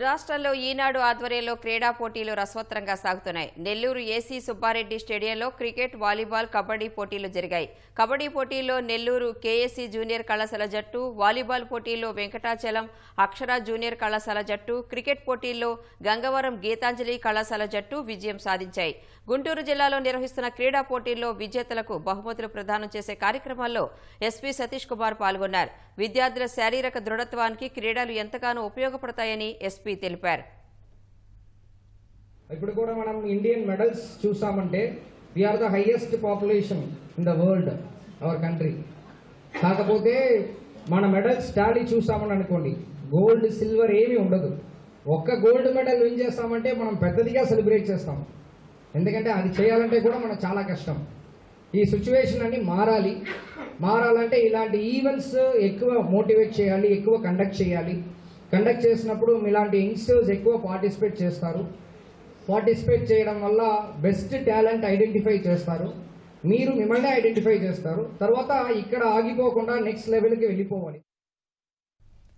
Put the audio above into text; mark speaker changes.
Speaker 1: రాష్ట్రంలో ఈనాడు ఆధ్వర్యంలో క్రీడా పోటీలు రసవత్తరంగా సాగుతున్నాయి. నెల్లూరు ఏసీ సుబ్బారెడ్డి స్టేడియంలో క్రికెట్ వాలీబాల్ కబడ్డీ పోటీలు జరిగాయి. కబడ్డీ పోటీల్లో నెల్లూరు కేఎస్సీ జూనియర్ కళాశాల జట్టు వాలీబాల్ పోటీల్లో వెంకటాచలం అక్షర జూనియర్ కళాశాల జట్టు క్రికెట్ పోటీల్లో గంగవరం గీతాంజలి కళాశాల జట్టు విజయం సాధించాయి. గుంటూరు జిల్లాలో నిర్వహిస్తున్న క్రీడా పోటీల్లో విజేతలకు బహుమతులు ప్రదానం చేసే కార్యక్రమాల్లో ఎస్పీ సతీష్ కుమార్ పాల్గొన్నారు. విద్యార్థుల శారీరక దృఢత్వానికి క్రీడలు ఎంతగానో ఉపయోగపడతాయని ఎస్పీ తెలిపారు.
Speaker 2: ఇప్పుడు కూడా మనం ఇండియన్ మెడల్స్ చూసామంటే we're the highest population in the world our country కాకపోతే మన మెడల్స్ టాలీ చూసామని అనుకోండి గోల్డ్ సిల్వర్ ఏమీ ఉండదు. ఒక్క గోల్డ్ మెడల్ విన్ చేస్తామంటే మనం పెద్దదిగా సెలబ్రేట్ చేస్తాం. ఎందుకంటే అది చేయాలంటే కూడా మనకు చాలా కష్టం. ఈ సిచ్యువేషన్ అన్ని మారాలి. మారాలంటే ఇలాంటి ఈవెంట్స్ ఎక్కువ మోటివేట్ చేయాలి ఎక్కువ కండక్ట్ చేయాలి. కండక్ట్ చేసినప్పుడు ఇలాంటి యంగ్స్టర్స్ ఎక్కువ పార్టిసిపేట్ చేస్తారు. పార్టిసిపేట్ చేయడం వల్ల బెస్ట్ టాలెంట్ ఐడెంటిఫై చేస్తారు. మీరు మిమ్మల్ని ఐడెంటిఫై చేస్తారు. తర్వాత ఇక్కడ ఆగిపోకుండా నెక్స్ట్ లెవెల్కి వెళ్ళిపోవాలి.